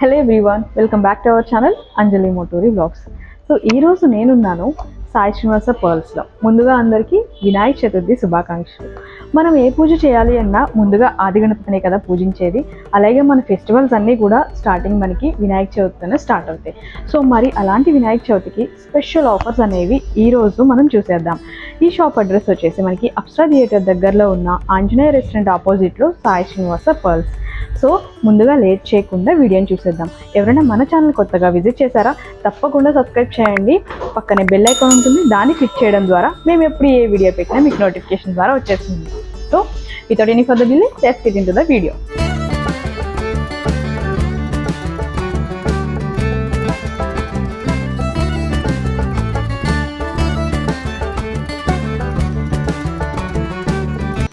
Hello everyone welcome back to our channel Anjali Moturi vlogs so ఈరోజు నేనున్నాను సాయి శ్రీనివాస పర్ల్స్లో. ముందుగా అందరికీ వినాయక చతుర్థి శుభాకాంక్షలు. మనం ఏ పూజ చేయాలి అన్నా ముందుగా ఆదిగణపతినే కదా పూజించేది. అలాగే మన ఫెస్టివల్స్ అన్నీ కూడా స్టార్టింగ్ మనకి వినాయక చవితితోనే స్టార్ట్ అవుతాయి. సో మరి అలాంటి వినాయక చవితికి స్పెషల్ ఆఫర్స్ అనేవి ఈ రోజు మనం చూసేద్దాం. ఈ షాప్ అడ్రస్ వచ్చేసి మనకి అప్సరా థియేటర్ దగ్గరలో ఉన్న ఆంజనేయ రెస్టారెంట్ ఆపోజిట్లో సాయి శ్రీనివాస పర్ల్స్. సో ముందుగా లేట్ చేయకుండా వీడియోని చూసేద్దాం. ఎవరైనా మన ఛానల్ కొత్తగా విజిట్ చేశారా తప్పకుండా సబ్స్క్రైబ్ చేయండి. పక్కనే బెల్ ఐకాన్ ఉంటుంది దాన్ని క్లిక్ చేయడం ద్వారా మేము ఎప్పుడు ఏ వీడియో పెట్టినా మీకు నోటిఫికేషన్ ద్వారా వచ్చేస్తుంది. So without any further delay let's get into the video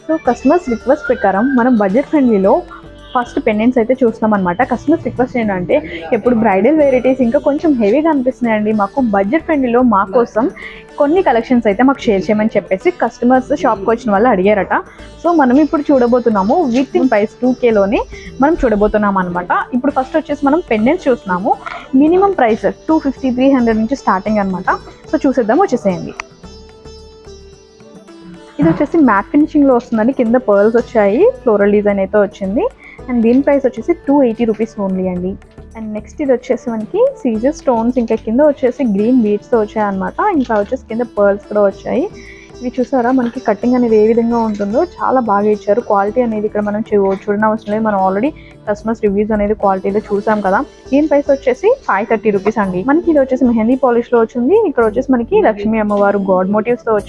so customers request ప్రకారం మనం బడ్జెట్ ఫ్రెండ్లీలో ఫస్ట్ పెండెంట్స్ అయితే చూస్తాం అనమాట కస్టమర్స్ రిక్వెస్ట్ ఏంటంటే ఇప్పుడు బ్రైడల్ వెరైటీస్ ఇంకా కొంచెం హెవీగా అనిపిస్తున్నాయండి. మాకు బడ్జెట్ ఫ్రెండ్లీలో మా కోసం కొన్ని కలెక్షన్స్ అయితే మాకు షేర్ చేయమని చెప్పేసి కస్టమర్స్ షాప్కి వచ్చిన వాళ్ళు అడిగారట. సో మనం ఇప్పుడు చూడబోతున్నాము విత్ ఇన్ ప్రైస్ టూ కేలోనే మనం చూడబోతున్నాం అనమాట ఇప్పుడు ఫస్ట్ వచ్చేసి మనం పెండెంట్స్ చూస్తున్నాము. Minimum price two fifty three hundred నుంచి స్టార్టింగ్ అనమాట సో చూసేద్దాం వచ్చేసేయండి. ఇది వచ్చేసి మ్యాట్ ఫినిషింగ్లో వస్తుందని వస్తుందండి. కింద పర్ల్స్ వచ్చాయి ఫ్లోరల్ డిజైన్ అయితే వచ్చింది. అండ్ దీని ప్రైస్ వచ్చేసి టూ ఎయిటీ రూపీస్ ఓన్లీ అండి. అండ్ నెక్స్ట్ ఇది వచ్చేసి మనకి సీజర్ స్టోన్స్ ఇంకా కింద వచ్చేసి గ్రీన్ బీడ్స్తో వచ్చాయి అనమాట ఇంకా వచ్చేసి కింద పర్ల్స్ కూడా వచ్చాయి. ఇవి చూసారా? మనకి కటింగ్ అనేది ఏ విధంగా ఉంటుందో చాలా బాగా ఇచ్చారు. క్వాలిటీ అనేది ఇక్కడ మనం చూ చూడడం అవసరం లేదు. మనం ఆల్రెడీ కస్టమర్స్ రివ్యూస్ అనేది క్వాలిటీలో చూసాం కదా. దీని ప్రైస్ వచ్చేసి ఫైవ్ థర్టీ రూపీస్ అండి. మనకి ఇది వచ్చేసి మెహందీ పాలిష్లో వచ్చింది. ఇక్కడ వచ్చేసి మనకి లక్ష్మీ అమ్మవారు గాడ్ మోటివ్స్తో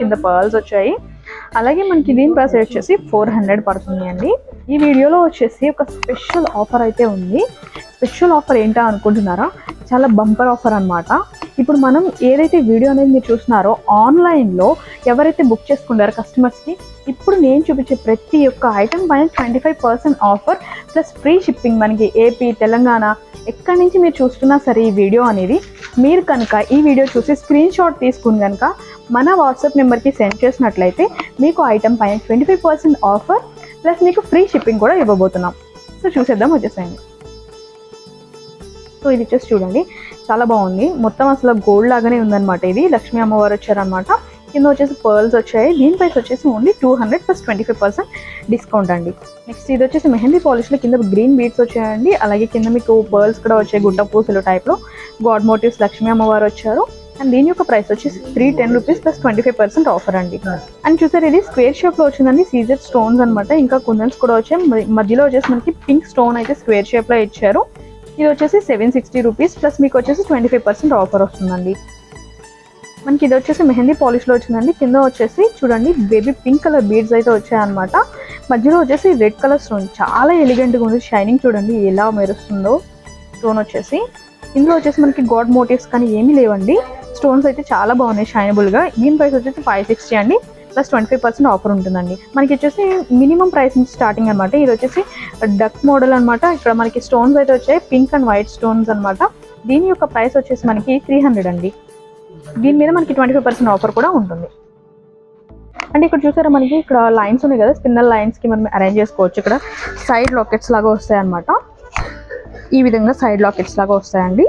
కింద పర్ల్స్ వచ్చాయి. అలాగే మనకి దీని ప్రైస్ వచ్చేసి ఫోర్ హండ్రెడ్ పడుతుంది అండి. ఈ వీడియోలో వచ్చేసి ఒక స్పెషల్ ఆఫర్ అయితే ఉంది. స్పెషల్ ఆఫర్ ఏంటా అనుకుంటున్నారా? చాలా బంపర్ ఆఫర్ అనమాట ఇప్పుడు మనం ఏదైతే వీడియో అనేది మీరు చూస్తున్నారో ఆన్లైన్లో ఎవరైతే బుక్ చేసుకున్నారో కస్టమర్స్కి ఇప్పుడు నేను చూపించే ప్రతి ఒక్క ఐటమ్ పైన twenty five percent offer plus free shipping మనకి ఏపీ తెలంగాణ ఎక్కడి నుంచి మీరు చూస్తున్నా సరే ఈ వీడియో అనేది మీరు కనుక ఈ వీడియో చూసి స్క్రీన్ షాట్ తీసుకుని కనుక మన వాట్సాప్ నెంబర్కి సెండ్ చేసినట్లయితే మీకు ఐటమ్ పైన twenty five percent offer plus మీకు ఫ్రీ షిప్పింగ్ కూడా ఇవ్వబోతున్నాం. సో చూసేద్దాం వచ్చేసేయండి. సో ఇది వచ్చేసి చూడండి. చాలా బాగుంది. మొత్తం అసలు గోల్డ్ లాగానే ఉందన్నమాట ఇది. లక్ష్మీ అమ్మవారు వచ్చారనమాట కింద వచ్చేసి పర్ల్స్ వచ్చాయి. దీని ప్రైస్ వచ్చేసి only two hundred plus twenty five percent discount అండి. నెక్స్ట్ ఇది వచ్చేసి మెహందీ పాలిష్లో కింద గ్రీన్ బీడ్స్ వచ్చాయండి. అలాగే కింద మీకు పర్ల్స్ కూడా వచ్చాయి గుడ్డ పూసలు టైప్లో గాడ్ మోటివ్స్ లక్ష్మీ అమ్మవారు వచ్చారు. అండ్ దీని యొక్క ప్రైస్ వచ్చేసి three ten rupees plus twenty five percent offer అండి. అండ్ చూసారు ఇది స్క్వేర్ షేప్లో వచ్చిందండి. సీజర్ స్టోన్స్ అన్నమాట. ఇంకా కుందన్స్ కూడా వచ్చాయి. మధ్యలో వచ్చేసి మనకి పింక్ స్టోన్ అయితే స్క్వేర్ షేప్లో ఇచ్చారు. ఇది వచ్చేసి సెవెన్ సిక్స్టీ రూపీస్ ప్లస్ మీకు వచ్చేసి ట్వంటీ ఫైవ్ పర్సెంట్ ఆఫర్ వస్తుందండి. మనకి ఇది వచ్చేసి మెహందీ పాలిష్లో వచ్చిందండి. కింద వచ్చేసి చూడండి బేబీ పింక్ కలర్ బీడ్స్ అయితే వచ్చాయన్నమాట. మధ్యలో వచ్చేసి రెడ్ కలర్ స్టోన్ చాలా ఎలిగెంట్గా ఉంది. షైనింగ్ చూడండి ఎలా మెరుస్తుందో స్టోన్ వచ్చేసి. ఇందులో వచ్చేసి మనకి గాడ్ మోటివ్స్ కానీ ఏమీ లేవండి. స్టోన్స్ అయితే చాలా బాగున్నాయి షైనబుల్గా దీని ప్రైస్ వచ్చేసి ఫైవ్ సిక్స్టీ అండి. Plus twenty five percent offer ఉంటుందండి. మనకి వచ్చేసి మినిమం ప్రైస్ నుంచి స్టార్టింగ్ అనమాట ఇది వచ్చేసి డక్ మోడల్ అన్నమాట. ఇక్కడ మనకి స్టోన్స్ అయితే వచ్చాయి పింక్ అండ్ వైట్ స్టోన్స్ అన్నమాట. దీని యొక్క ప్రైస్ వచ్చేసి మనకి త్రీ హండ్రెడ్ అండి. దీని మీద మనకి ట్వంటీ ఫైవ్ పర్సెంట్ ఆఫర్ కూడా ఉంటుంది. అంటే ఇక్కడ చూసారా మనకి ఇక్కడ లైన్స్ ఉన్నాయి కదా స్పిన్నల్ లైన్స్కి మనం అరేంజ్ చేసుకోవచ్చు. ఇక్కడ సైడ్ లాకెట్స్ లాగా వస్తాయి అనమాట ఈ విధంగా సైడ్ లాకెట్స్ లాగా వస్తాయండి.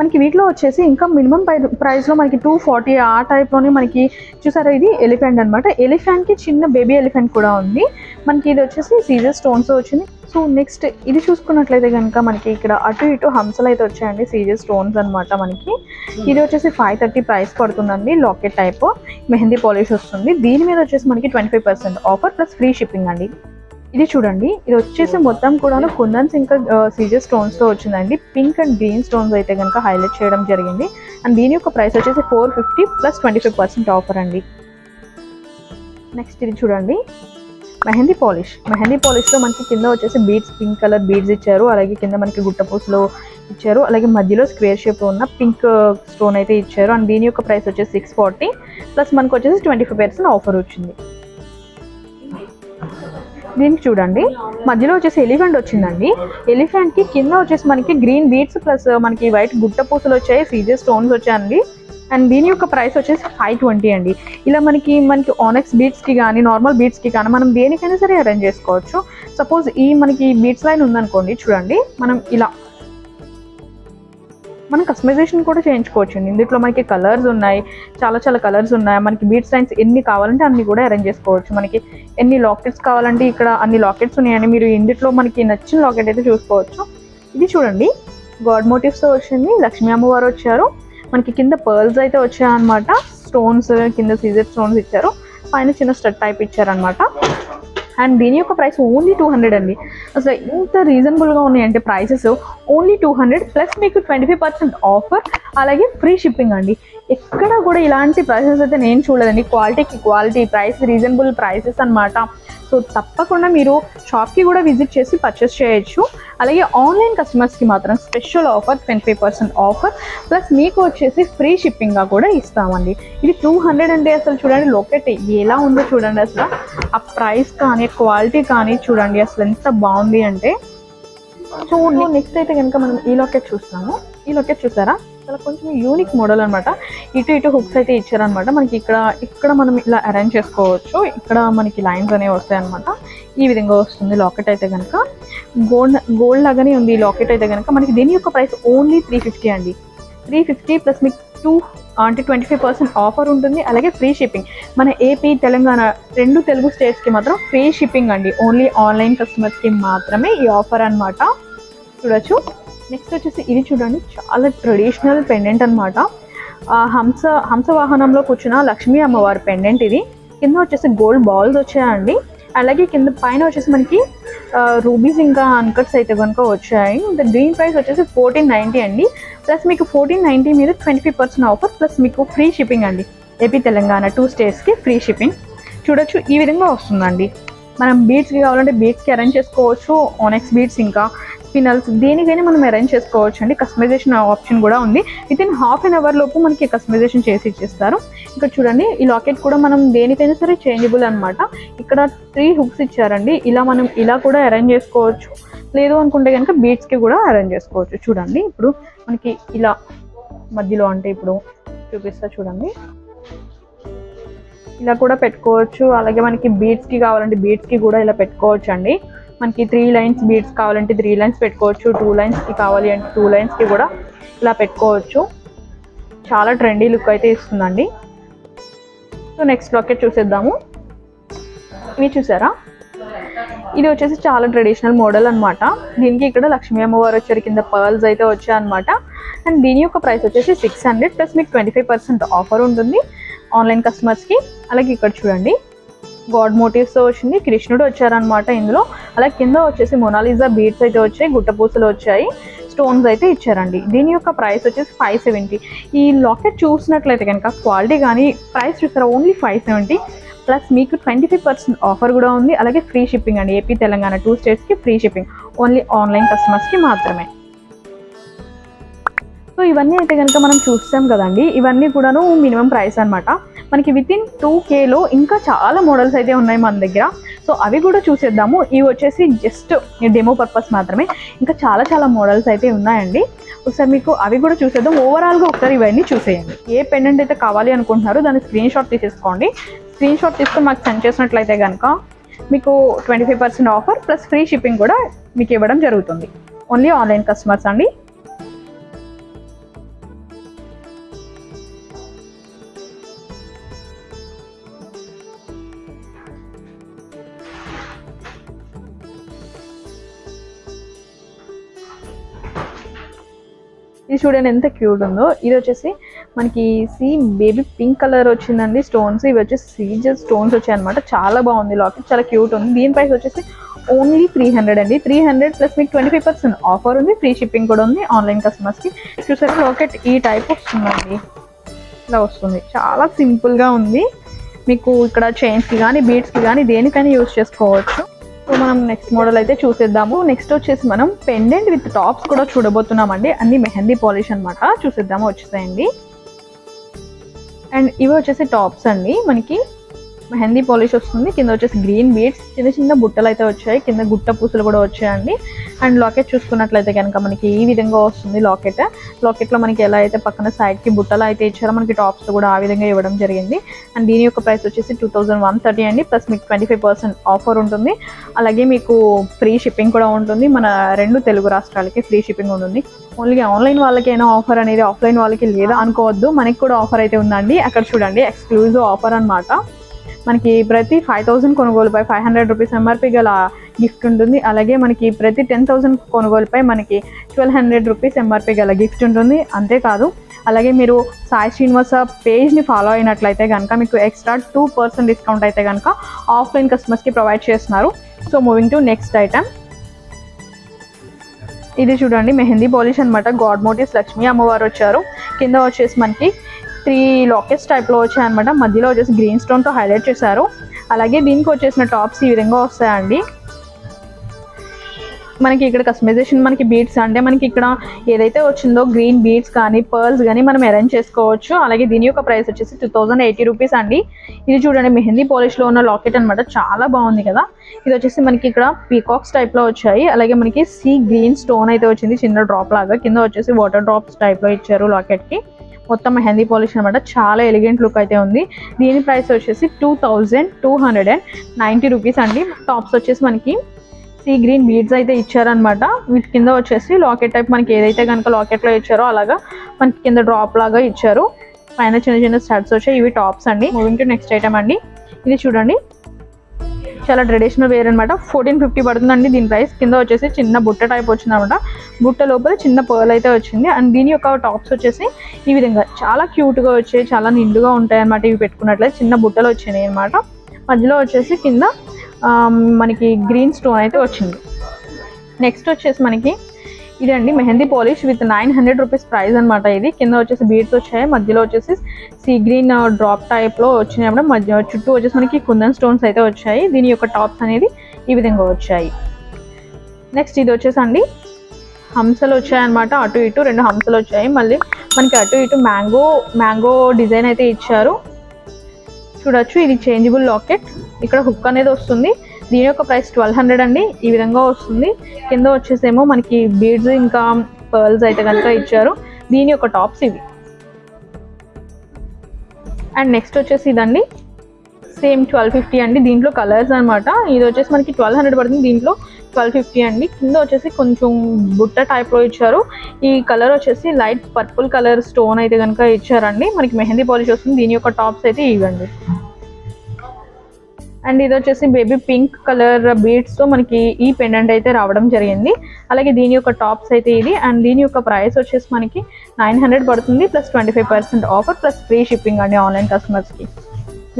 మనకి వీటిలో వచ్చేసి ఇంకా మినిమం ప్రైస్లో మనకి టూ ఫార్టీ ఆ టైప్లోనే మనకి చూసారా ఇది ఎలిఫెంట్ అనమాట ఎలిఫెంట్కి చిన్న బేబీ ఎలిఫెంట్ కూడా ఉంది. మనకి ఇది వచ్చేసి సీజర్ స్టోన్స్ వచ్చింది. సో నెక్స్ట్ ఇది చూసుకున్నట్లయితే కనుక మనకి ఇక్కడ అటు ఇటు హంసలు అయితే వచ్చాయండి. సీజర్ స్టోన్స్ అన్నమాట మనకి. ఇది వచ్చేసి ఫైవ్ థర్టీ ప్రైస్ పడుతుందండి లాకెట్ టైప్ మెహందీ పాలిష్ వస్తుంది. దీని మీద వచ్చేసి మనకి twenty five percent offer plus free shipping అండి. ఇది చూడండి. ఇది వచ్చేసి మొత్తం కూడా కుందన్స్ ఇంకా సీజర్ స్టోన్స్తో వచ్చిందండి. పింక్ అండ్ గ్రీన్ స్టోన్స్ అయితే కనుక హైలైట్ చేయడం జరిగింది. అండ్ దీని యొక్క ప్రైస్ వచ్చేసి four fifty plus twenty five percent offer అండి. నెక్స్ట్ ఇది చూడండి. మెహందీ పాలిష్. మెహందీ పాలిష్లో మనకి కింద వచ్చేసి బీడ్స్ పింక్ కలర్ బీడ్స్ ఇచ్చారు. అలాగే కింద మనకి గుట్ట పూసలో ఇచ్చారు. అలాగే మధ్యలో స్క్వేర్ షేప్ ఉన్న పింక్ స్టోన్ అయితే ఇచ్చారు. అండ్ దీని యొక్క ప్రైస్ వచ్చేసి సిక్స్ ఫార్టీ ప్లస్ మనకు వచ్చేసి ట్వంటీ ఫైవ్ ఆఫర్ వచ్చింది. దీనికి చూడండి. మధ్యలో వచ్చేసి ఎలిఫెంట్ వచ్చిందండి. ఎలిఫెంట్కి కింద వచ్చేసి మనకి గ్రీన్ బీట్స్ ప్లస్ మనకి వైట్ గుట్ట పూసలు వచ్చాయి సీజర్ స్టోన్స్ వచ్చాయండి. అండ్ దీని యొక్క ప్రైస్ వచ్చేసి ఫైవ్ ట్వంటీ అండి. ఇలా మనకి మనకి ఆనెక్స్ బీట్స్కి కానీ నార్మల్ బీట్స్కి కానీ మనం దేనికైనా సరే అరేంజ్ చేసుకోవచ్చు. సపోజ్ ఈ మనకి బీట్స్ లైన్ ఉందనుకోండి చూడండి. మనం ఇలా మనం కస్టమైజేషన్ కూడా చేయించుకోవచ్చు అండి ఇందులో మనకి కలర్స్ ఉన్నాయి చాలా చాలా కలర్స్ ఉన్నాయి. మనకి బీట్ సైన్స్ ఎన్ని కావాలంటే అన్ని కూడా అరేంజ్ చేసుకోవచ్చు. మనకి ఎన్ని లాకెట్స్ కావాలంటే ఇక్కడ అన్ని లాకెట్స్ ఉన్నాయండి. మీరు ఇందులో మనకి నచ్చిన లాకెట్ అయితే చూసుకోవచ్చు. ఇది చూడండి. గాడ్ మోటివ్స్తో వచ్చింది. లక్ష్మీ అమ్మవారు వచ్చారు. మనకి కింద పర్ల్స్ అయితే వచ్చాయన్నమాట. స్టోన్స్ కింద సీజర్ స్టోన్స్ ఇచ్చారు. పైన చిన్న స్టడ్ టైప్ ఇచ్చారనమాట అండ్ దీని యొక్క ప్రైస్ ఓన్లీ టూ హండ్రెడ్ అండి. అసలు ఇంత రీజనబుల్గా ఉన్నాయంటే prices only two hundred plus మీకు ట్వంటీ ఫైవ్ పర్సెంట్ ఆఫర్ అలాగే ఫ్రీ షిప్పింగ్ అండి. ఎక్కడ కూడా ఇలాంటి ప్రైసెస్ అయితే నేను చూడలేదండి. క్వాలిటీకి క్వాలిటీ ప్రైస్ రీజనబుల్ ప్రైసెస్ అన్నమాట. సో తప్పకుండా మీరు షాప్కి కూడా విజిట్ చేసి పర్చేస్ చేయొచ్చు. అలాగే ఆన్లైన్ కస్టమర్స్కి మాత్రం special offer twenty five percent offer plus మీకు వచ్చేసి ఫ్రీ షిప్పింగ్గా కూడా ఇస్తామండి. ఇది టూ హండ్రెడ్ అంటే అసలు చూడండి లొకెట్ ఎలా ఉందో చూడండి అసలు. ఆ ప్రైస్ కానీ క్వాలిటీ కానీ చూడండి అసలు ఎంత బాగుంది అంటే. సో నెక్స్ట్ అయితే కనుక మనం ఈ లొకెట్ చూస్తాము. ఈ లొకెట్ చూసారా? చాలా కొంచెం యూనిక్ మోడల్ అనమాట ఇటు ఇటు హుక్స్ అయితే ఇచ్చారనమాట మనకి ఇక్కడ ఇక్కడ మనం ఇలా అరేంజ్ చేసుకోవచ్చు. ఇక్కడ మనకి లైన్స్ అనేవి వస్తాయి అనమాట ఈ విధంగా వస్తుంది లాకెట్ అయితే కనుక గోల్డ్ గోల్డ్ లాగానే ఉంది ఈ లాకెట్ అయితే కనుక మనకి దీని యొక్క ప్రైస్ ఓన్లీ త్రీ ఫిఫ్టీ అండి. త్రీ ఫిఫ్టీ ప్లస్ మీకు టూ అంటే ట్వంటీ ఫైవ్ పర్సెంట్ ఆఫర్ ఉంటుంది. అలాగే ఫ్రీ షిప్పింగ్ మన ఏపీ తెలంగాణ రెండు తెలుగు స్టేట్స్కి మాత్రం ఫ్రీ షిప్పింగ్ అండి. ఓన్లీ ఆన్లైన్ కస్టమర్స్కి మాత్రమే ఈ ఆఫర్ అన్నమాట. చూడొచ్చు. నెక్స్ట్ వచ్చేసి ఇది చూడండి చాలా ట్రెడిషనల్ పెండెంట్ అనమాట హంస హంస వాహనంలో కూర్చున్న లక్ష్మీ అమ్మవారి పెండెంట్ ఇది. కింద వచ్చేసి గోల్డ్ బాల్స్ వచ్చాయండి. అలాగే కింద పైన వచ్చేసి మనకి రూబీస్ ఇంకా అన్కట్స్ అయితే కనుక వచ్చాయి. దీని ప్రైస్ వచ్చేసి ఫోర్టీన్ నైంటీ అండి. ప్లస్ మీకు ఫోర్టీన్ నైంటీ మీద twenty five percent offer plus మీకు ఫ్రీ షిప్పింగ్ అండి. ఏపీ తెలంగాణ టూ స్టేట్స్కి ఫ్రీ షిప్పింగ్ చూడొచ్చు ఈ విధంగా వస్తుందండి. మనం బీట్స్కి కావాలంటే బీట్స్కి అరేంజ్ చేసుకోవచ్చు ఆనెక్స్ బీట్స్ ఇంకా. స్పినల్స్ దేనికైనా మనం అరేంజ్ చేసుకోవచ్చు అండి కస్టమైజేషన్ ఆప్షన్ కూడా ఉంది. With in half an hour లోపు మనకి కస్టమైజేషన్ చేసి ఇచ్చేస్తారు. ఇక్కడ చూడండి ఈ లాకెట్ కూడా మనం దేనికైనా సరే చేంజబుల్ అనమాట ఇక్కడ త్రీ హుక్స్ ఇచ్చారండి. ఇలా మనం ఇలా కూడా అరేంజ్ చేసుకోవచ్చు. లేదు అనుకుంటే కనుక బీట్స్కి కూడా అరేంజ్ చేసుకోవచ్చు. చూడండి ఇప్పుడు మనకి ఇలా మధ్యలో అంటే ఇప్పుడు చూపిస్తా చూడండి. ఇలా కూడా పెట్టుకోవచ్చు. అలాగే మనకి బీట్స్కి కావాలంటే బీట్స్కి కూడా ఇలా పెట్టుకోవచ్చు అండి మనకి త్రీ లైన్స్ బీడ్స్ కావాలంటే త్రీ లైన్స్ పెట్టుకోవచ్చు. టూ లైన్స్కి కావాలి అంటే టూ లైన్స్కి కూడా ఇలా పెట్టుకోవచ్చు. చాలా ట్రెండీ లుక్ అయితే ఇస్తుందండి. సో నెక్స్ట్ లాకెట్ చూసేద్దాము. ఇవి చూసారా? ఇది వచ్చేసి చాలా ట్రెడిషనల్ మోడల్ అనమాట దీనికి ఇక్కడ లక్ష్మీ అమ్మవారు వచ్చారు కింద పర్ల్స్ అయితే వచ్చాయన్నమాట అండ్ దీని యొక్క ప్రైస్ వచ్చేసి సిక్స్ హండ్రెడ్ ప్లస్ మీకు ట్వంటీ ఫైవ్ పర్సెంట్ ఆఫర్ ఉంటుంది ఆన్లైన్ కస్టమర్స్కి అలాగే ఇక్కడ చూడండి. గాడ్ మోటివ్స్తో వచ్చింది. కృష్ణుడు వచ్చారనమాట ఇందులో. అలా కింద వచ్చేసి మొనాలిజా బీడ్స్ అయితే వచ్చాయి గుట్టపూసలు వచ్చాయి స్టోన్స్ అయితే ఇచ్చారండి. దీని యొక్క ప్రైస్ వచ్చేసి ఫైవ్ సెవెంటీ ఈ లాకెట్ చూసినట్లయితే కనుక క్వాలిటీ కానీ ప్రైస్ చూస్తారా ఓన్లీ ఫైవ్ సెవెంటీ ప్లస్ మీకు ట్వంటీ ఫైవ్ పర్సెంట్ ఆఫర్ కూడా ఉంది. అలాగే ఫ్రీ షిప్పింగ్ అండి. ఏపీ తెలంగాణ టూ స్టేట్స్కి ఫ్రీ షిప్పింగ్. ఓన్లీ ఆన్లైన్ కస్టమర్స్కి మాత్రమే. సో ఇవన్నీ అయితే కనుక మనం చూస్తాం కదండి. ఇవన్నీ కూడాను మినిమం ప్రైస్ అనమాట మనకి విత్ ఇన్ టూ కేలో ఇంకా చాలా మోడల్స్ అయితే ఉన్నాయి మన దగ్గర. సో అవి కూడా చూసేద్దాము. ఇవి వచ్చేసి జస్ట్ డెమో పర్పస్ మాత్రమే. ఇంకా చాలా చాలా మోడల్స్ అయితే ఉన్నాయండి. ఒకసారి మీకు అవి కూడా చూసేద్దాం. ఓవరాల్గా ఒకసారి ఇవన్నీ చూసేయండి. ఏ పెండెంట్ అయితే కావాలి అనుకుంటున్నారో దాన్ని స్క్రీన్ షాట్ తీసేసుకోండి. స్క్రీన్ షాట్ తీసుకొని మాకు సెండ్ చేసినట్లయితే కనుక మీకు twenty five percent offer plus free shipping కూడా మీకు ఇవ్వడం జరుగుతుంది. ఓన్లీ ఆన్లైన్ కస్టమర్స్ అండి. ఇది చూడండి ఎంత క్యూట్ ఉందో. ఇది వచ్చేసి మనకి సి బేబీ పింక్ కలర్ వచ్చిందండి స్టోన్స్. ఇవి వచ్చేసి సీజర్ స్టోన్స్ వచ్చాయి అనమాట చాలా బాగుంది లాకెట్ చాలా క్యూట్ ఉంది. దీని ప్రైస్ వచ్చేసి ఓన్లీ త్రీ హండ్రెడ్ అండి. త్రీ హండ్రెడ్ ప్లస్ మీకు ట్వంటీ ఫైవ్ పర్సెంట్ ఆఫర్ ఉంది. ఫ్రీ షిప్పింగ్ కూడా ఉంది ఆన్లైన్ కస్టమర్స్కి. చూసారు లాకెట్? ఈ టైప్ వస్తుందండి. ఇలా వస్తుంది. చాలా సింపుల్గా ఉంది. మీకు ఇక్కడ చైన్స్కి కానీ బీట్స్కి కానీ దేనికైనా యూజ్ చేసుకోవచ్చు. సో మనం నెక్స్ట్ మోడల్ అయితే చూసేద్దాము. నెక్స్ట్ వచ్చేసి మనం పెండెంట్ విత్ టాప్స్ కూడా చూడబోతున్నామండి. అన్ని మెహందీ పాలిష్ అన్నమాట. చూసేద్దాము వచ్చేసాయండి. అండ్ ఇవి వచ్చేసి టాప్స్ అండి మనకి. మెహందీ పాలిష్ వస్తుంది. కింద వచ్చేసి గ్రీన్ బీడ్స్ చిన్న చిన్న బుట్టలు అయితే వచ్చాయి. కింద గుట్ట పూసలు కూడా వచ్చాయండి. అండ్ లాకెట్ చూసుకున్నట్లయితే కనుక మనకి ఈ విధంగా వస్తుంది లాకెట్. లాకెట్లో మనకి ఎలా అయితే పక్కన సైడ్కి బుట్టలు అయితే ఇచ్చారో మనకి టాప్స్ కూడా ఆ విధంగా ఇవ్వడం జరిగింది. అండ్ దీని యొక్క ప్రైస్ వచ్చేసి టూ థౌజండ్ వన్ థర్టీ అండి. ప్లస్ మీకు ట్వంటీ ఫైవ్ పర్సెంట్ ఆఫర్ ఉంటుంది. అలాగే మీకు ఫ్రీ షిప్పింగ్ కూడా ఉంటుంది. మన రెండు తెలుగు రాష్ట్రాలకి ఫ్రీ షిప్పింగ్ ఉంటుంది. ఓన్లీ ఆన్లైన్ వాళ్ళకైనా ఆఫర్ అనేది ఆఫ్లైన్ వాళ్ళకి లేదా అనుకోవద్దు. మనకి కూడా ఆఫర్ అయితే ఉందండి. అక్కడ చూడండి ఎక్స్క్లూజివ్ ఆఫర్ అన్నమాట. మనకి ప్రతి ఫైవ్ థౌసండ్ కొనుగోలుపై ఫైవ్ హండ్రెడ్ రూపీస్ ఎంఆర్పి గల గిఫ్ట్ ఉంటుంది. అలాగే మనకి ప్రతి టెన్ థౌసండ్ కొనుగోలుపై మనకి ట్వెల్వ్ హండ్రెడ్ రూపీస్ ఎంఆర్పి గల గిఫ్ట్ ఉంటుంది. అంతేకాదు అలాగే మీరు సాయి శ్రీనివాస పేజ్ని ఫాలో అయినట్లయితే కనుక మీకు ఎక్స్ట్రా టూ పర్సెంట్ డిస్కౌంట్ అయితే కనుక ఆఫ్లైన్ కస్టమర్స్కి ప్రొవైడ్ చేస్తున్నారు. So moving to next item ఇది చూడండి మెహందీ పాలిష్ అనమాట గాడ్ మోటివ్స్ లక్ష్మీ అమ్మవారు వచ్చారు. కింద వచ్చేసి మనకి త్రీ లాకెట్స్ టైప్లో వచ్చాయన్నమాట. మధ్యలో వచ్చేసి గ్రీన్ స్టోన్తో హైలైట్ చేశారు. అలాగే దీనికి వచ్చేసిన టాప్స్ ఈ విధంగా వస్తాయండి. మనకి ఇక్కడ కస్టమైజేషన్ మనకి బీడ్స్ అంటే మనకి ఇక్కడ ఏదైతే వచ్చిందో గ్రీన్ బీడ్స్ కానీ పర్ల్స్ కానీ మనం అరేంజ్ చేసుకోవచ్చు. అలాగే దీని యొక్క ప్రైస్ వచ్చేసి టూ థౌజండ్ ఎయిటీ రూపీస్ అండి. ఇది చూడండి మెహందీ పాలిష్లో ఉన్న లాకెట్ అనమాట చాలా బాగుంది కదా. ఇది వచ్చేసి మనకి ఇక్కడ పీకాక్స్ టైప్లో వచ్చాయి. అలాగే మనకి సీ గ్రీన్ స్టోన్ అయితే వచ్చింది. చిన్న డ్రాప్ లాగా. కింద వచ్చేసి వాటర్ డ్రాప్స్ టైప్లో ఇచ్చారు లాకెట్కి మొత్తం మెహందీ పాలిష్ అనమాట చాలా ఎలిగెంట్ లుక్ అయితే ఉంది. దీని ప్రైస్ వచ్చేసి two thousand two hundred and ninety rupees అండి. టాప్స్ వచ్చేసి మనకి సీ గ్రీన్ బీడ్స్ అయితే ఇచ్చారనమాట వీటి కింద వచ్చేసి లాకెట్ టైప్ మనకి ఏదైతే కనుక లాకెట్లో ఇచ్చారో అలాగా మనకి కింద డ్రాప్ లాగా ఇచ్చారు. పైన చిన్న చిన్న స్టడ్స్ వచ్చాయి. ఇవి టాప్స్ అండి. మూవింగ్ టు నెక్స్ట్ ఐటమ్ అండి. ఇది చూడండి. చాలా ట్రెడిషనల్ వేర్ అనమాట ఫోర్టీన్ ఫిఫ్టీ పడుతుందండి. దీని ప్రైస్ కింద వచ్చేసి చిన్న బుట్ట టైప్ వచ్చింది అనమాట బుట్ట లోపల చిన్న పర్ల్ అయితే వచ్చింది. అండ్ దీని యొక్క టాప్స్ వచ్చేసి ఈ విధంగా చాలా క్యూట్గా వచ్చాయి. చాలా నిండుగా ఉంటాయి అనమాట ఇవి పెట్టుకున్నట్లయితే. చిన్న బుట్టలు వచ్చినాయి అనమాట మధ్యలో వచ్చేసి కింద మనకి గ్రీన్ స్టోన్ అయితే వచ్చింది. నెక్స్ట్ వచ్చేసి మనకి ఇదండి mehndi polish with nine hundred rupees price అనమాట ఇది. కింద వచ్చేసి బీడ్స్ వచ్చాయి మధ్యలో వచ్చేసి సీ గ్రీన్ డ్రాప్ టైప్లో వచ్చినాయి అన్నమాట. మధ్య చుట్టూ వచ్చేసి మనకి కుందన్ స్టోన్స్ అయితే వచ్చాయి. దీని యొక్క టాప్స్ అనేది ఈ విధంగా వచ్చాయి. నెక్స్ట్ ఇది వచ్చేసి అండి హంసలు వచ్చాయన్నమాట అటు ఇటు రెండు హంసలు వచ్చాయి. మళ్ళీ మనకి అటు ఇటు మ్యాంగో మ్యాంగో డిజైన్ అయితే ఇచ్చారు. చూడొచ్చు ఇది చేంజబుల్ లాకెట్. ఇక్కడ హుక్ అనేది వస్తుంది. దీని యొక్క ప్రైస్ ట్వెల్వ్ హండ్రెడ్ అండి. ఈ విధంగా వస్తుంది. కింద వచ్చేసేమో మనకి బీడ్స్ ఇంకా పర్ల్స్ అయితే కనుక ఇచ్చారు. దీని యొక్క టాప్స్ ఇవి. అండ్ నెక్స్ట్ వచ్చేసి ఇదండి. సేమ్ ట్వెల్వ్ ఫిఫ్టీ అండి. దీంట్లో కలర్స్ అన్నమాట. ఇది వచ్చేసి మనకి ట్వెల్వ్ హండ్రెడ్ పడుతుంది. దీంట్లో ట్వెల్వ్ ఫిఫ్టీ అండి. కింద వచ్చేసి కొంచెం బుట్ట టైప్లో ఇచ్చారు. ఈ కలర్ వచ్చేసి లైట్ పర్పుల్ కలర్ స్టోన్ అయితే కనుక ఇచ్చారండి. మనకి మెహందీ పాలిష్ వస్తుంది. దీని యొక్క టాప్స్ అయితే ఇవ్వండి అండ్ ఇది వచ్చేసి బేబీ పింక్ కలర్ బీడ్స్తో మనకి ఈ పెండెంట్ అయితే రావడం జరిగింది. అలాగే దీని యొక్క టాప్స్ అయితే ఇది. అండ్ దీని యొక్క ప్రైస్ వచ్చేసి మనకి నైన్ హండ్రెడ్ పడుతుంది. Plus twenty five percent offer plus free shipping అండి ఆన్లైన్ కస్టమర్స్కి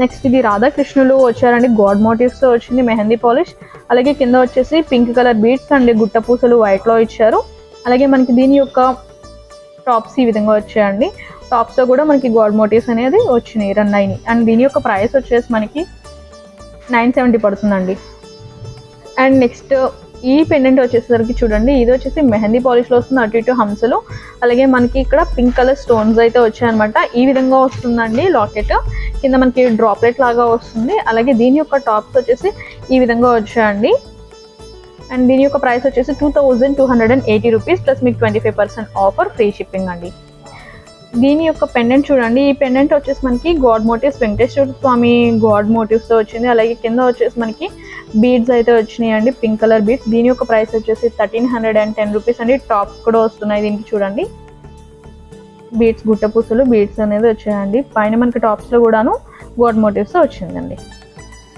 నెక్స్ట్ ఇది రాధాకృష్ణులు వచ్చారండి. గాడ్ మోటివ్స్తో వచ్చింది మెహందీ పాలిష్. అలాగే కింద వచ్చేసి పింక్ కలర్ బీడ్స్ అండ్ గుట్ట పూసలు white లో ఇచ్చారు. అలాగే మనకి దీని యొక్క టాప్స్ ఈ విధంగా వచ్చాయండి. టాప్స్లో కూడా మనకి గాడ్ మోటివ్స్ అనేది వచ్చినాయి రన్ అయినాయి. అండ్ దీని యొక్క ప్రైస్ వచ్చేసి మనకి నైన్ సెవెంటీ పడుతుందండి. అండ్ నెక్స్ట్ ఈ పెండెంట్ వచ్చేసరికి చూడండి ఇది వచ్చేసి మెహందీ పాలిష్లో వస్తుంది అటు ఇటు హంసలు. అలాగే మనకి ఇక్కడ పింక్ కలర్ స్టోన్స్ అయితే వచ్చాయన్నమాట. ఈ విధంగా వస్తుందండి లాకెట్. కింద మనకి డ్రాప్లెట్ లాగా వస్తుంది. అలాగే దీని యొక్క టాప్స్ వచ్చేసి ఈ విధంగా వచ్చాయండి. అండ్ దీని యొక్క ప్రైస్ వచ్చేసి two thousand two hundred and eighty rupees plus మీకు twenty five percent offer free shipping అండి. దీని యొక్క పెండెంట్ చూడండి. ఈ పెండెంట్ వచ్చేసి మనకి god motifs. Venkateswara Swamy god మోటివ్స్తో వచ్చింది. అలాగే కింద వచ్చేసి మనకి బీడ్స్ అయితే వచ్చినాయి అండి పింక్ కలర్ బీడ్స్. దీని యొక్క ప్రైస్ వచ్చేసి thirteen hundred and ten rupees అండి. టాప్స్ కూడా వస్తున్నాయి దీనికి చూడండి. బీడ్స్ గుట్ట పూసలు బీడ్స్ అనేది వచ్చాయండి. పైన మనకి టాప్స్లో కూడాను గాడ్ మోటివ్స్ వచ్చిందండి.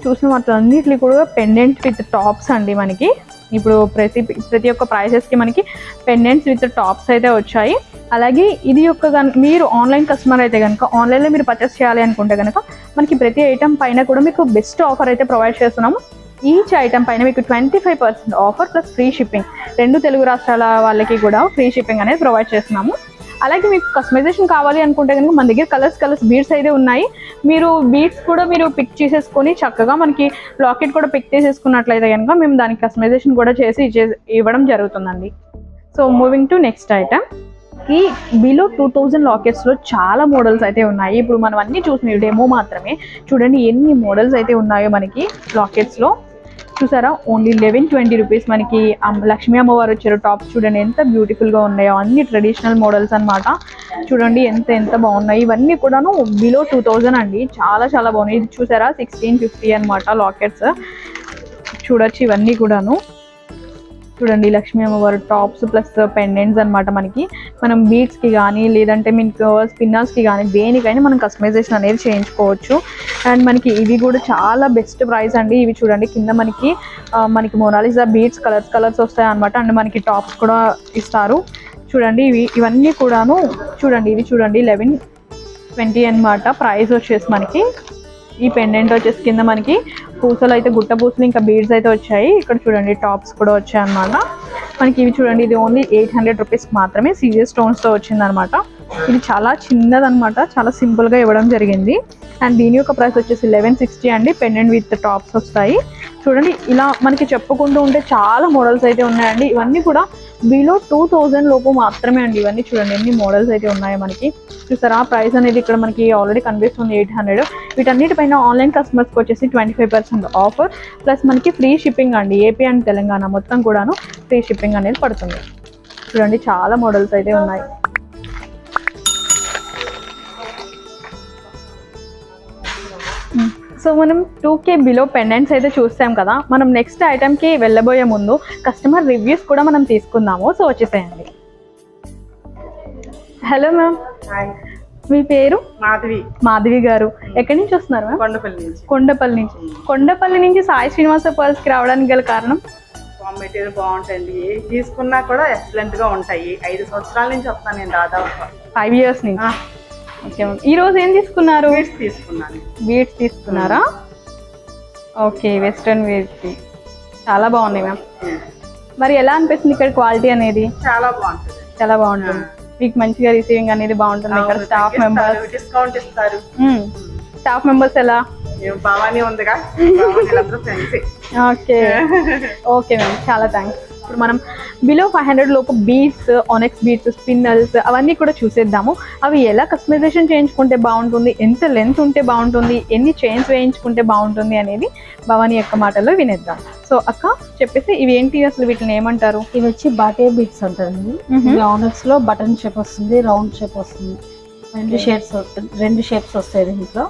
చూసిన వాటిలో కూడా పెండెంట్ విత్ టాప్స్ అండి మనకి. ఇప్పుడు ప్రతి ప్రతి ఒక్క ప్రైసెస్కి మనకి పెండెంట్స్ విత్ టాప్స్ అయితే వచ్చాయి. అలాగే ఇది యొక్క గన్- మీరు ఆన్లైన్ కస్టమర్ అయితే కనుక ఆన్లైన్లో మీరు పర్చేస్ చేయాలి అనుకుంటే కనుక మనకి ప్రతి ఐటమ్ పైన కూడా మీకు బెస్ట్ ఆఫర్ అయితే ప్రొవైడ్ చేస్తున్నాము. ఈచ్ ఐటమ్ పైన మీకు twenty five percent offer plus free shipping రెండు తెలుగు రాష్ట్రాల వాళ్ళకి కూడా ఫ్రీ షిప్పింగ్ అనేది ప్రొవైడ్ చేస్తున్నాము. అలాగే మీకు కస్టమైజేషన్ కావాలి అనుకుంటే కనుక మన దగ్గర కలర్స్ కలర్స్ బీడ్స్ అయితే ఉన్నాయి. మీరు బీడ్స్ కూడా మీరు పిక్ చేసేసుకొని చక్కగా మనకి లాకెట్ కూడా పిక్ చేసేసుకున్నట్లయితే కనుక మేము దానికి కస్టమైజేషన్ కూడా చేసి ఇవ్వడం జరుగుతుందండి. So moving to next item మనకి బిలో టూ థౌజండ్ లాకెట్స్లో చాలా మోడల్స్ అయితే ఉన్నాయి. ఇప్పుడు మనం అన్నీ చూసిన డెమో మాత్రమే. చూడండి ఎన్ని మోడల్స్ అయితే ఉన్నాయో మనకి లాకెట్స్లో చూసారా? ఓన్లీ లెవెన్ ట్వంటీ రూపీస్ మనకి లక్ష్మీ అమ్మవారు వచ్చారు. టాప్స్ చూడండి ఎంత బ్యూటిఫుల్గా ఉన్నాయో. అన్ని ట్రెడిషనల్ మోడల్స్ అన్నమాట. చూడండి ఎంత ఎంత బాగున్నాయి. ఇవన్నీ కూడాను బిలో టూ థౌజండ్ అండి. చాలా చాలా బాగున్నాయి. ఇది చూసారా? సిక్స్టీన్ ఫిఫ్టీ అనమాట లాకెట్స్ చూడొచ్చు ఇవన్నీ కూడాను. చూడండి లక్ష్మీ అమ్మవారు టాప్స్ ప్లస్ పెండెంట్స్ అన్నమాట మనకి. మనం బీట్స్కి కానీ లేదంటే మీకు స్పిన్నర్స్కి కానీ దేనికైనా మనం కస్టమైజేషన్ అనేది చేయించుకోవచ్చు. అండ్ మనకి ఇవి కూడా చాలా బెస్ట్ ప్రైస్ అండి. ఇవి చూడండి కింద మనకి మనకి మొనాలిసా బీట్స్ కలర్స్ కలర్స్ వస్తాయి అనమాట అండ్ మనకి టాప్స్ కూడా ఇస్తారు. చూడండి ఇవి ఇవన్నీ కూడాను చూడండి ఇవి చూడండి లెవెన్ ట్వంటీ అన్నమాట. ప్రైస్ వచ్చేసి మనకి. ఈ పెండెంట్ వచ్చేసి కింద మనకి పూసలు అయితే గుట్ట పూసలు ఇంకా బీడ్స్ అయితే వచ్చాయి. ఇక్కడ చూడండి టాప్స్ కూడా వచ్చాయి అన్నమాట. మనకి ఇవి చూడండి ఇది ఓన్లీ ఎయిట్ హండ్రెడ్ రూపీస్ మాత్రమే సీరియస్ స్టోన్స్తో వచ్చిందనమాట ఇది చాలా చిన్నదనమాట చాలా సింపుల్గా ఇవ్వడం జరిగింది. అండ్ దీని యొక్క ప్రైస్ వచ్చేసి లెవెన్ సిక్స్టీ అండి పెండెంట్ విత్ టాప్స్ వస్తాయి. చూడండి ఇలా మనకి చెప్పుకుంటూ ఉంటే చాలా మోడల్స్ అయితే ఉన్నాయండి. ఇవన్నీ కూడా బిలో టూ థౌజండ్ లోపు మాత్రమే అండి ఇవన్నీ చూడండి. ఎన్ని మోడల్స్ అయితే ఉన్నాయో మనకి. చూసారా? ప్రైస్ అనేది ఇక్కడ మనకి ఆల్రెడీ కనిపిస్తుంది ఎయిట్ హండ్రెడ్ వీటన్నిటిపైన ఆన్లైన్ కస్టమర్స్కి వచ్చేసి twenty five percent offer plus మనకి ఫ్రీ షిప్పింగ్ అండి. ఏపీ అండ్ తెలంగాణ మొత్తం కూడాను ఫ్రీ షిప్పింగ్ అనేది పడుతుంది. చూడండి చాలా మోడల్స్ అయితే ఉన్నాయి. సో మనం టూ కే బిలో పెండెంట్స్ అయితే చూస్తాం కదా. మనం నెక్స్ట్ ఐటెంకి వెళ్ళబోయే ముందు కస్టమర్ రివ్యూస్ కూడా మనం తీసుకుందాము. సో వచ్చేసేయండి. హలో మ్యామ్ మీ పేరు? మాధవి. మాధవి గారు. ఎక్కడి నుంచి వస్తున్నారు మ్యామ్ కొండపల్లి నుంచి. కొండపల్లి నుంచి. కొండపల్లి నుంచి సాయి శ్రీనివాస పర్ల్స్కి రావడానికి గల కారణం? మెటీరియల్ బాగుంటుంది తీసుకున్నా కూడా ఎక్సలెంట్గా ఉంటాయి. ఐదు సంవత్సరాల నుంచి వస్తాను నేను దాదాపు ఫైవ్ ఇయర్స్ నుంచి. ఓకే ఈ రోజు ఏం తీసుకున్నారు? తీసుకున్నాను. బీట్స్ తీసుకున్నారా? ఓకే వెస్ట్రన్ వేర్కి చాలా బాగున్నాయి మ్యామ్. మరి ఎలా అనిపిస్తుంది ఇక్కడ క్వాలిటీ అనేది? చాలా బాగుంటుంది. చాలా బాగుంటుంది. మీకు మంచిగా రిసీవింగ్ అనేది బాగుంటుంది ఇక్కడ స్టాఫ్ మెంబర్స్ డిస్కౌంట్ ఇస్తారు. స్టాఫ్ మెంబర్స్ ఎలా? భవానీ ఉందిగా. Okay okay ma'am. చాలా థ్యాంక్స్ ఇప్పుడు మనం బిలో ఫైవ్ హండ్రెడ్ లోపు బీట్స్ ఆనెక్స్ బీట్స్ స్పిన్నల్స్ అవన్నీ కూడా చూసేద్దాము. అవి ఎలా కస్టమైజేషన్ చేయించుకుంటే బాగుంటుంది ఎంత లెంత్ ఉంటే బాగుంటుంది ఎన్ని చైన్స్ వేయించుకుంటే బాగుంటుంది అనేది భవానీ యొక్క మాటల్లో వినేద్దాం. సో అక్క చెప్పేసి ఇవి ఏంటి అసలు వీటిని ఏమంటారు? ఇవి వచ్చి బాటే బీట్స్ ఉంటుంది మ్మ్. ఆనర్స్లో బటన్ షేప్ వస్తుంది రౌండ్ షేప్ వస్తుంది. రెండు షేప్స్ రెండు షేప్స్ వస్తాయి దీంట్లో.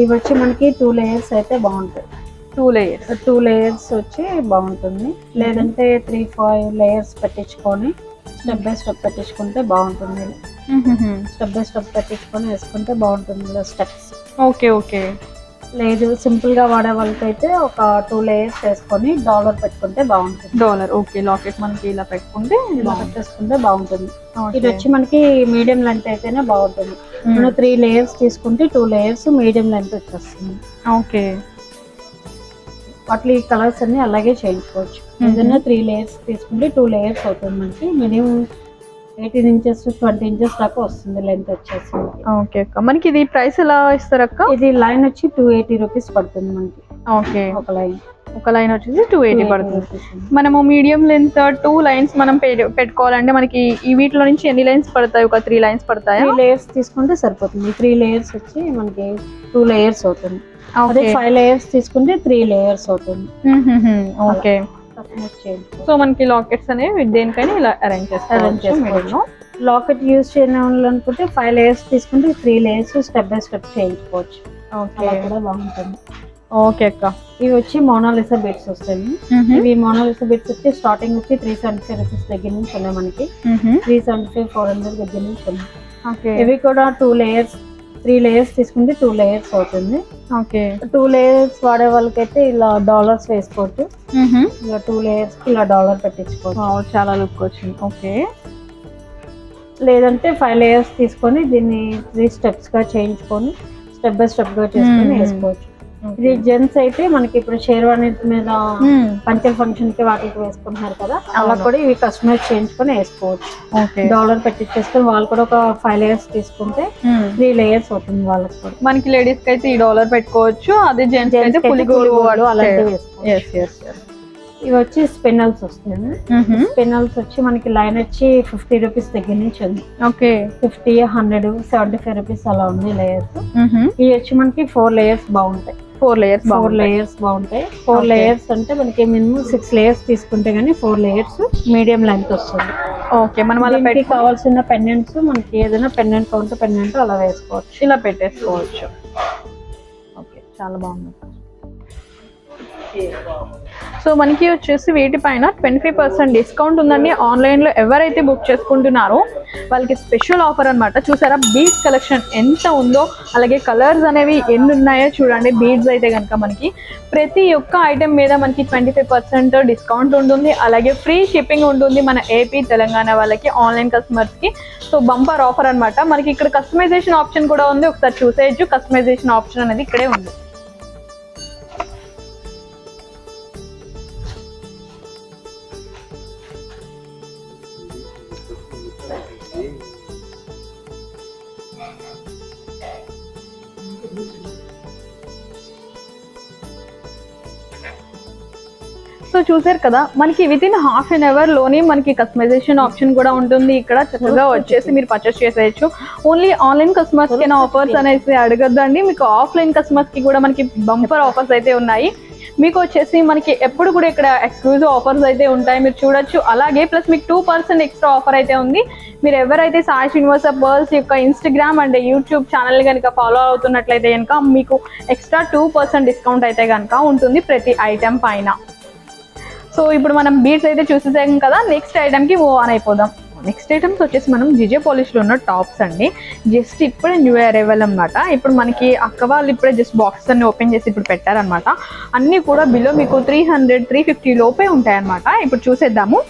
ఇవి వచ్చి మనకి టూ లేయర్స్ అయితే బాగుంటాయి. టూ లేయర్స్ టూ లేయర్స్ వచ్చి బాగుంటుంది. లేదంటే త్రీ ఫైవ్ లేయర్స్ పెట్టించుకొని స్టెప్ బై స్టెప్ పెట్టించుకుంటే బాగుంటుంది. స్టెప్ బై స్టెప్ పెట్టించుకొని వేసుకుంటే బాగుంటుంది ఇలా స్టెప్స్ ఓకే ఓకే లేదు సింపుల్గా వాడే వాళ్ళకైతే ఒక టూ లేయర్స్ వేసుకొని డాలర్ పెట్టుకుంటే బాగుంటుంది. డాలర్ ఓకే లాకెట్ మనకి ఇలా పెట్టుకుంటే ఇలా పెట్టేసుకుంటే బాగుంటుంది. ఇది వచ్చి మనకి మీడియం లెంత్ అయితేనే బాగుంటుంది. మనం త్రీ లేయర్స్ తీసుకుంటే టూ లేయర్స్ మీడియం లెంత్ వచ్చేస్తుంది. ఓకే వాటి కలర్స్ అన్ని అలాగే చేయించుకోవచ్చు. ఏదైనా త్రీ లేయర్స్ తీసుకుంటే టూ లేయర్స్ అవుతుంది మనకి. Minimum eighteen inches twenty inches దాకా వస్తుంది లెంత్ వచ్చేసి. ఓకే అక్క. మనకి ఇది ప్రైస్ ఎలా ఇస్తారు అక్క? ఇది లైన్ వచ్చి టూ ఎయిటీ రూపీస్ పడుతుంది మనకి. ఓకే ఒక లైన్ ఒక లైన్ వచ్చేసి టూ ఎయిటీ పడుతుంది. మనము మీడియం లెంత్ టూ లైన్స్ మనం పెట్టుకోవాలంటే మనకి ఈ వీటిలో నుంచి ఎన్ని లైన్స్ పడతాయి? ఒక త్రీ లైన్స్ పడతాయా? త్రీ లేయర్స్ తీసుకుంటే సరిపోతుంది. త్రీ లేయర్స్ వచ్చి మనకి టూ లేయర్స్ అవుతుంది. అదే ఫైవ్ లేయర్స్ తీసుకుంటే త్రీ లేయర్స్ అవుతుంది. ఓకే సో మనకి లాకెట్స్ అనేవి దేనికైనా ఇలా అరేంజ్ Arrange చేసుకోవచ్చు. చేసుకోవచ్చు. లాకెట్ యూజ్ చేయాలనుకుంటే ఫైవ్ లేయర్స్ తీసుకుంటే three layers step by step చేయించుకోవచ్చు. ఓకే కూడా బాగుంటుంది. ఓకే అక్క. ఇవి వచ్చి మోనాలిసా బిట్స్ వస్తాయి. ఇవి మోనాలిసా బిట్స్ వచ్చి స్టార్టింగ్ వచ్చి త్రీ సెవెంటీ ఫైవ్ రూపీస్ దగ్గర నుంచి ఉన్నాయి మనకి. Three seventy five four hundred దగ్గర నుంచి ఉన్నాయి. ఇవి కూడా టూ లేయర్స్ త్రీ లేయర్స్ తీసుకుంటే టూ లేయర్స్ అవుతుంది. ఓకే. టూ లేయర్స్ వాడే వాళ్ళకైతే ఇలా డాలర్స్ వేసుకోవచ్చు. ఇలా టూ లేయర్స్ ఇలా డాలర్ పెట్టించుకోవచ్చు. చాలా లుక్ వచ్చింది. ఓకే. లేదంటే ఫైవ్ లేయర్స్ తీసుకొని దీన్ని త్రీ స్టెప్స్గా చేయించుకొని స్టెప్ బై స్టెప్గా చేసుకొని. వేసుకోవచ్చు. ఇది జెంట్స్ అయితే మనకి ఇప్పుడు షేర్వాణి మీద పంచల్ ఫంక్షన్కి వాటికి వేసుకుంటున్నారు కదా అలా. కూడా ఇవి కస్టమైజ్ చేయించుకొని వేసుకోవచ్చు. డాలర్ పెట్టించేసుకొని వాళ్ళు కూడా ఒక ఫైవ్ లేయర్స్ తీసుకుంటే త్రీ లేయర్స్ అవుతుంది వాళ్ళకి కూడా. మనకి లేడీస్కి అయితే ఈ డాలర్ పెట్టుకోవచ్చు అదే జెంట్స్ అయితే పులిగోలు అలాంటివి వేసుకోవచ్చు. ఇవి వచ్చి స్పిన్నల్స్ వస్తాయి స్పిన్నల్స్ వచ్చి మనకి లైన్ వచ్చి ఫిఫ్టీ రూపీస్ దగ్గర నుంచి ఉంది. Okay. Fifty hundred seventy five rupees అలా ఉంది లేయర్స్ ఇవి వచ్చి మనకి ఫోర్ లేయర్స్ బాగుంటాయి. ఫోర్ లేయర్స్ ఫోర్ లేయర్స్ బాగుంటాయి. ఫోర్. లేయర్స్ అంటే మనకి మినిమం సిక్స్ లేయర్స్ తీసుకుంటే గానీ ఫోర్ లేయర్స్ మీడియం లెంత్ వస్తుంది. ఓకే మనం అలా పెట్టి కావాల్సిన పెండెంట్స్ మనకి ఏదైనా పెండెంట్ కౌంటే పెండెంట్ అలా వేసుకోవచ్చు. ఇలా పెట్టేసుకోవచ్చు. ఓకే చాలా బాగుంది. సో మనకి వచ్చేసి వీటిపైన ట్వంటీ ఫైవ్ పర్సెంట్ డిస్కౌంట్ ఉందండి. ఆన్లైన్లో ఎవరైతే బుక్ చేసుకుంటున్నారో వాళ్ళకి స్పెషల్ ఆఫర్ అన్నమాట. చూసారా? బీడ్స్ కలెక్షన్ ఎంత ఉందో అలాగే కలర్స్ అనేవి ఎన్ని ఉన్నాయో చూడండి. బీడ్స్ అయితే కనుక మనకి ప్రతి ఒక్క ఐటెం మీద మనకి ట్వంటీ ఫైవ్ పర్సెంట్ డిస్కౌంట్ ఉంటుంది. అలాగే ఫ్రీ షిప్పింగ్ ఉంటుంది మన ఏపీ తెలంగాణ వాళ్ళకి ఆన్లైన్ కస్టమర్స్కి. సో బంపర్ ఆఫర్ అన్నమాట. మనకి ఇక్కడ కస్టమైజేషన్ ఆప్షన్ కూడా ఉంది. ఒకసారి చూసేయచ్చు. కస్టమైజేషన్ ఆప్షన్ అనేది ఇక్కడే ఉంది. చూసారు కదా మనకి విత్ ఇన్ హాఫ్ అన్ అవర్లోనే మనకి కస్టమైజేషన్ ఆప్షన్ కూడా ఉంటుంది. ఇక్కడ చక్కగా వచ్చేసి మీరు పర్చేస్ చేసేయచ్చు. ఓన్లీ ఆన్లైన్ కస్టమర్స్కి ఆఫర్స్ అనేసి అడగద్దండి. మీకు ఆఫ్లైన్ కస్టమర్స్కి కూడా మనకి బంపర్ ఆఫర్స్ అయితే ఉన్నాయి. మీకు వచ్చేసి మనకి ఎప్పుడు కూడా ఇక్కడ ఎక్స్క్లూజివ్ ఆఫర్స్ అయితే ఉంటాయి. మీరు చూడొచ్చు. అలాగే ప్లస్ మీకు టూ పర్సెంట్ ఎక్స్ట్రా ఆఫర్ అయితే ఉంది. మీరు ఎవరైతే సాయి శ్రీనివాస పర్ల్స్ యొక్క ఇన్స్టాగ్రామ్ అండ్ యూట్యూబ్ ఛానల్ కనుక ఫాలో అవుతున్నట్లయితే కనుక మీకు ఎక్స్ట్రా టూ పర్సెంట్ డిస్కౌంట్ అయితే కనుక ఉంటుంది ప్రతి ఐటెం పైన. సో ఇప్పుడు మనం బీట్స్ అయితే చూసేసాం కదా నెక్స్ట్ ఐటమ్కి ఓ ఆన్ అయిపోదాం. నెక్స్ట్ ఐటమ్స్ వచ్చేసి మనం జిజే పాలిష్లో ఉన్న టాప్స్ అండి. జస్ట్ ఇప్పుడే న్యూ అరైవల్ అనమాట ఇప్పుడు మనకి అక్క వాళ్ళు ఇప్పుడే జస్ట్ బాక్స్ అన్ని ఓపెన్ చేసి ఇప్పుడు పెట్టారనమాట అన్నీ కూడా బిలో మీకు త్రీ హండ్రెడ్ త్రీ ఫిఫ్టీ లోపే ఉంటాయన్నమాట. ఇప్పుడు చూసేద్దాము.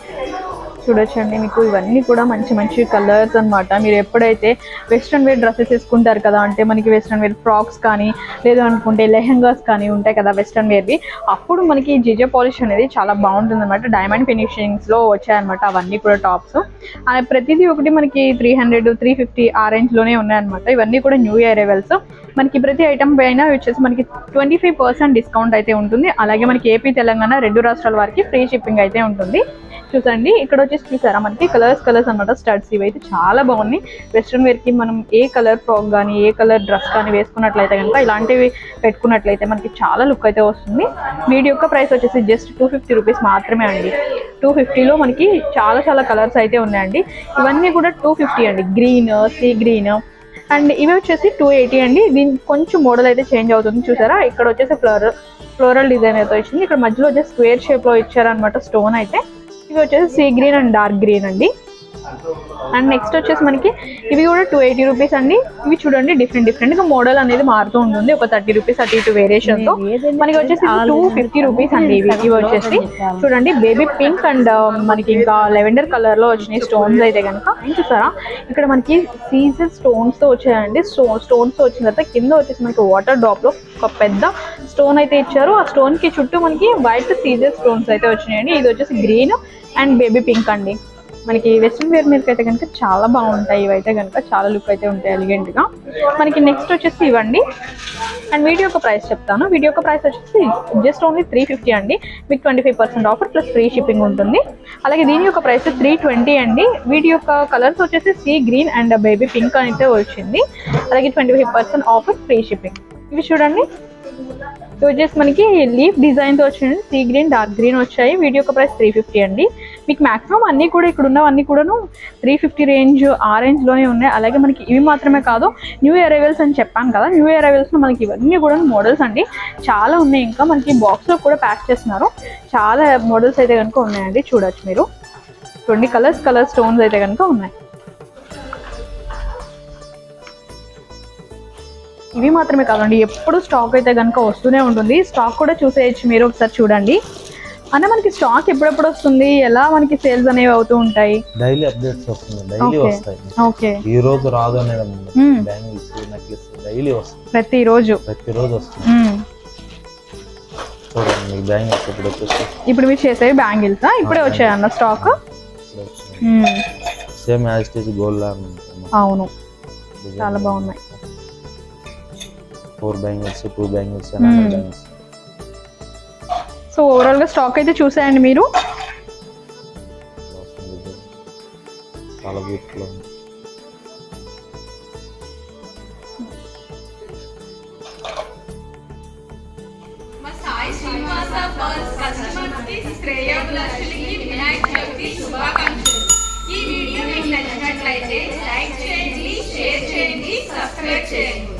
చూడొచ్చండి. మీకు ఇవన్నీ కూడా మంచి మంచి కలర్స్ అన్నమాట. మీరు ఎప్పుడైతే వెస్ట్రన్ వేర్ డ్రెస్సెస్ వేసుకుంటారు కదా అంటే మనకి వెస్ట్రన్ వేర్ ఫ్రాక్స్ కానీ లేదు అనుకుంటే లెహంగాస్ కానీ ఉంటాయి కదా వెస్ట్రన్ వేర్వి అప్పుడు మనకి జిజే పాలిష్ అనేది చాలా బాగుంటుంది అనమాట డైమండ్ ఫినిషింగ్స్లో వచ్చాయన్నమాట అవన్నీ కూడా టాప్స్ ప్రతిదీ ఒకటి మనకి త్రీ హండ్రెడ్ త్రీ ఫిఫ్టీ ఆ రేంజ్లోనే ఉన్నాయన్నమాట. ఇవన్నీ కూడా న్యూ ఇయర్ ఎవెల్స్ మనకి ప్రతి ఐటమ్ పైన వచ్చేసి మనకి ట్వంటీ ఫైవ్ పర్సెంట్ డిస్కౌంట్ అయితే ఉంటుంది. అలాగే మనకి ఏపీ తెలంగాణ రెండు రాష్ట్రాల వారికి ఫ్రీ షిప్పింగ్ అయితే ఉంటుంది. చూసండి. ఇక్కడ వచ్చేసి చూసారా మనకి? కలర్స్ కలర్స్ అనమాట స్టడ్స్ ఇవి అయితే చాలా బాగున్నాయి. వెస్ట్రన్ వేర్కి మనం ఏ కలర్ ఫ్రాక్ కానీ ఏ కలర్ డ్రెస్ కానీ వేసుకున్నట్లయితే కనుక ఇలాంటివి పెట్టుకున్నట్లయితే మనకి చాలా లుక్ అయితే వస్తుంది. వీటి యొక్క ప్రైస్ వచ్చేసి జస్ట్ టూ ఫిఫ్టీ రూపీస్ మాత్రమే అండి. టూ ఫిఫ్టీలో మనకి చాలా చాలా కలర్స్ అయితే ఉన్నాయండి. ఇవన్నీ కూడా టూ ఫిఫ్టీ అండి. గ్రీన్ సీ గ్రీన్ అండ్ ఇవి వచ్చేసి టూ ఎయిటీ అండి. దీని కొంచెం మోడల్ అయితే చేంజ్ అవుతుంది. చూసారా? ఇక్కడ వచ్చేసి ఫ్లోరల్ ఫ్లోరల్ డిజైన్ అయితే వచ్చింది. ఇక్కడ మధ్యలో వచ్చేసి స్క్వేర్ షేప్లో ఇచ్చారనమాట స్టోన్ అయితే. ఇవి వచ్చేసి sea green and dark green అండి. అండ్ నెక్స్ట్ వచ్చేసి మనకి ఇవి కూడా టూ ఎయిటీ రూపీస్ అండి. ఇవి చూడండి డిఫరెంట్ డిఫరెంట్గా మోడల్ అనేది మారుతూ ఉంటుంది. ఒక థర్టీ రూపీస్ అటు ఇటు వేరియేషన్తో. మనకి వచ్చేసి టూ ఫిఫ్టీ రూపీస్ అండి ఇవి. ఇవి వచ్చేసి చూడండి బేబీ పింక్ అండ్ మనకి ఇంకా లెవెండర్ కలర్లో వచ్చినాయి స్టోన్స్ అయితే కనుక. చూసారా? ఇక్కడ మనకి సీజర్ స్టోన్స్తో వచ్చాయండి. స్టోన్ స్టోన్స్తో వచ్చిన తర్వాత కింద వచ్చేసి మనకి వాటర్ డ్రాప్లో ఒక పెద్ద స్టోన్ అయితే ఇచ్చారు. ఆ స్టోన్కి చుట్టూ మనకి వైట్ సీజర్ స్టోన్స్ అయితే వచ్చినాయండి. ఇది వచ్చేసి గ్రీన్ అండ్ బేబీ పింక్ అండి. మనకి వెస్ట్రన్ వేర్ మీదకి అయితే కనుక చాలా బాగుంటాయి. ఇవైతే కనుక చాలా లుక్ అయితే ఉంటాయి ఎలిగెంట్గా. మనకి నెక్స్ట్ వచ్చేసి ఇవ్వండి. అండ్ వీడియో యొక్క ప్రైస్ చెప్తాను. వీడియో యొక్క ప్రైస్ వచ్చేసి జస్ట్ ఓన్లీ త్రీ ఫిఫ్టీ అండి. మీకు twenty five percent offer plus free shipping ఉంటుంది. అలాగే దీని యొక్క ప్రైస్ త్రీ ట్వంటీ అండి. వీటి యొక్క కలర్స్ వచ్చేసి sea green and baby pink అయితే వచ్చింది. అలాగే twenty five percent offer free shipping ఇవి చూడండి. సో వచ్చేసి మనకి లీఫ్ డిజైన్తో వచ్చింది. సీ గ్రీన్ డార్క్ గ్రీన్ వచ్చాయి. వీటి యొక్క ప్రైస్ త్రీ ఫిఫ్టీ అండి. మీకు మాక్సిమం అన్ని కూడా ఇక్కడ ఉన్నవన్నీ కూడాను త్రీ ఫిఫ్టీ రేంజ్ ఆ రేంజ్లోనే ఉన్నాయి. అలాగే మనకి ఇవి మాత్రమే కాదు న్యూ అరైవల్స్ అని చెప్పాను కదా. న్యూ అరైవల్స్లో మనకి ఇవన్నీ కూడా మోడల్స్ అండి. చాలా ఉన్నాయి. ఇంకా మనకి బాక్స్లో కూడా ప్యాక్ చేస్తున్నారు. చాలా మోడల్స్ అయితే కనుక ఉన్నాయండి. చూడొచ్చు మీరు. ట్వంటీ కలర్స్ కలర్ స్టోన్స్ అయితే కనుక ఉన్నాయి. ఇవి మాత్రమే కాదండి ఎప్పుడు స్టాక్ అయితే కనుక వస్తూనే ఉంటుంది. స్టాక్ కూడా చూసేయచ్చు మీరు ఒకసారి చూడండి. అన్న మనకి స్టాక్ ఎప్పుడెప్పుడు వస్తుంది? ఎలా మనకి సేల్స్ అనేవి అవుతూ ఉంటాయి? డైలీ అప్డేట్స్ వస్తుంది డైలీ. వస్తాయి. ఓకే ఈ రోజు రాదు అనేది ఉండదు. Hmm. బ్యాంగిల్స్ నెక్లెస్ డైలీ వస్తుంది ప్రతిరోజు. ప్రతిరోజు వస్తుంది మ్మ్. చూడండి మీకు బ్యాంగిల్స్ ఇప్పుడు వచ్చేసి ఇప్పుడు మీరు చేసేవి బ్యాంగిల్స్ ఇప్పుడే వచ్చాయన్న stock same as stage gold లా ఉంటుంది అవును. చాలా బాగున్నాయి. Four bangles two bangles Hmm. Bangles. So so ఓవరాల్గా స్టాక్ అయితే చూసేయండి మీరు. చాలా బ్యూటిఫుల్ ఈ వీడియో మీకు నచ్చినట్లయితే లైక్ చేయండి షేర్ చేయండి సబ్స్క్రైబ్ చేయండి.